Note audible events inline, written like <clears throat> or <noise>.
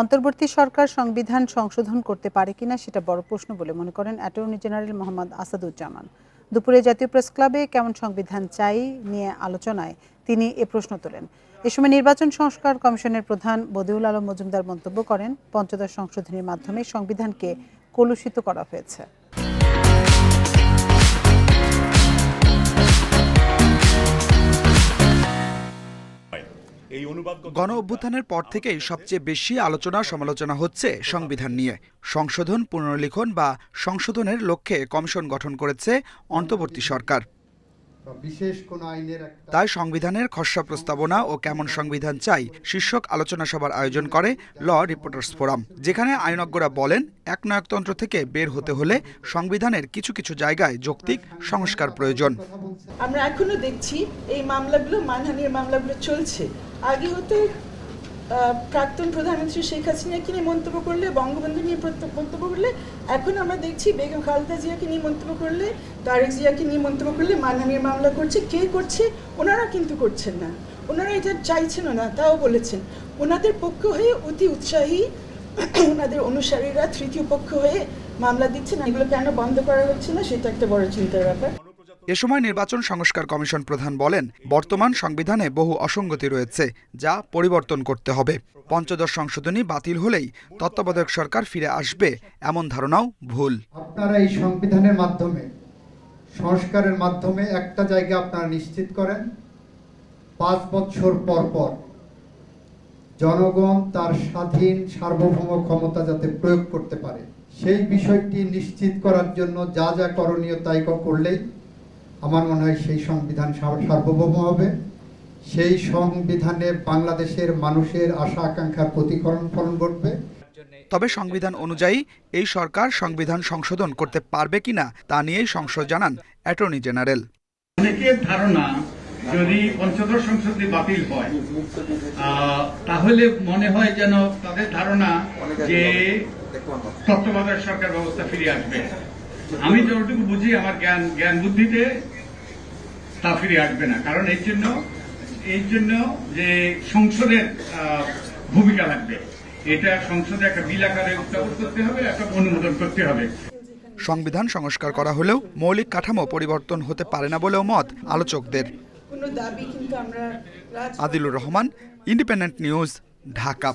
অন্তর্বর্তী সরকার সংবিধান সংশোধন করতে পারে কিনা সেটা বড় প্রশ্ন বলে মনে করেন অ্যাটর্নি জেনারেল মোহাম্মদ আসাদুজ্জামান। দুপুরে জাতীয় প্রেস ক্লাবে কেমন সংবিধান চাই নিয়ে আলোচনায় তিনি এ প্রশ্ন তোলেন। এ সময় নির্বাচন সংস্কার কমিশনের প্রধান বদিউল আলম মজুমদার মন্তব্য করেন, পঞ্চদশ সংশোধনীর মাধ্যমে সংবিধানকে কলুষিত করা হয়েছে। এই অনুবাদ গণ অভ্যুত্থানের পর থেকেই সবচেয়ে বেশি আলোচনা সমালোচনা হচ্ছে সংবিধান নিয়ে। সংশোধন পুনর্লিখন বা সংশোধনের লক্ষ্যে কমিশন গঠন করেছে অন্তর্বর্তী সরকার। তাই সংবিধানের খসড়া প্রস্তাবনা ও কেমন সংবিধান চাই শীর্ষক আলোচনা সভার আয়োজন করে ল রিপোর্টার্স ফোরাম যেখানে আইনজ্ঞরা বলেন একনায়কতন্ত্র থেকে বের হতে হলে সংবিধানের কিছু কিছু জায়গায় যৌক্তিক সংস্কার প্রয়োজন। আমরা এখনও দেখছি এই মামলাগুলো মানহানির মামলাগুলো চলছে। আগে হতে প্রাক্তন প্রধানমন্ত্রী শেখ হাসিনাকে নিয়ে মন্তব্য করলে, বঙ্গবন্ধু নিয়ে মন্তব্য করলে, এখন আমরা দেখছি বেগম খালেদা জিয়াকে নিয়ে মন্তব্য করলে, তারেক জিয়াকে নিয়ে মন্তব্য করলে মানহানির মামলা করছে। কে করছে? ওনারা কিন্তু করছেন না। ওনারা এটা চাইছেনও না, তাও বলেছেন। ওনাদের পক্ষ হয়ে অতি উৎসাহী <clears throat> ওনাদের অনুসারীরা তৃতীয় পক্ষ হয়ে মামলা দিচ্ছেন। এগুলো কেন বন্ধ করা হচ্ছে না, সেটা একটা বড় চিন্তার ব্যাপার। এ সময় নির্বাচন সংস্কার কমিশন প্রধান বলেন, বর্তমান সংবিধানে বহু অসঙ্গতি রয়েছে যা পরিবর্তন করতে হবে। পঞ্চদশ সংশোধনী বাতিল হলেই তত্ত্বাবধায়ক সরকার ফিরে আসবে এমন ধারণাও ভুল। আপনারা এই সংবিধানের মাধ্যমে, সংস্কারের মাধ্যমে একটা জায়গা আপনারা নিশ্চিত করেন, পাঁচ বছর পর পর জনগণ তার স্বাধীন সার্বভৌম ক্ষমতা যাতে প্রয়োগ করতে পারে। সেই বিষয়টি নিশ্চিত করার জন্য যা যা করণীয় তাই করলেই আমার মনে হয় সেই সংবিধান সার্বভৌম হবে। সেই সংবিধানে বাংলাদেশের মানুষের আশা আকাঙ্ক্ষার প্রতিফলন ফলন ঘটবে। তবে সংবিধান অনুযায়ী এই সরকার সংবিধান সংশোধন করতে পারবে কিনা তা নিয়েই সংশয় জানান অ্যাটর্নি জেনারেল। অনেকের ধারণা যদি পঞ্চদশ সংশোধনী বাতিল হয় তাহলে মনে হয় যেন তাদের ধারণা যে তত্ত্বাবধায়ক সরকার ব্যবস্থা ফিরে আসবে। আমি যতটুকু বুঝি আমার জ্ঞান জ্ঞান বুদ্ধিতে তা ফিরে আসবে না। কারণ এর জন্য এই জন্য যে সংসদের ভূমিকা লাগবে এটা সংসদে একটা বিল আকারে উত্থাপন করতে হবে একটা অনুমোদন করতে হবে। সংবিধান সংস্কার করা হলেও মৌলিক কাঠামো পরিবর্তন হতে পারে না বলেও মত আলোচকদের। কোনো দাবি কিন্তু আমরা রাজ আদিলুর রহমান ইন্ডিপেন্ডেন্ট নিউজ ঢাকা।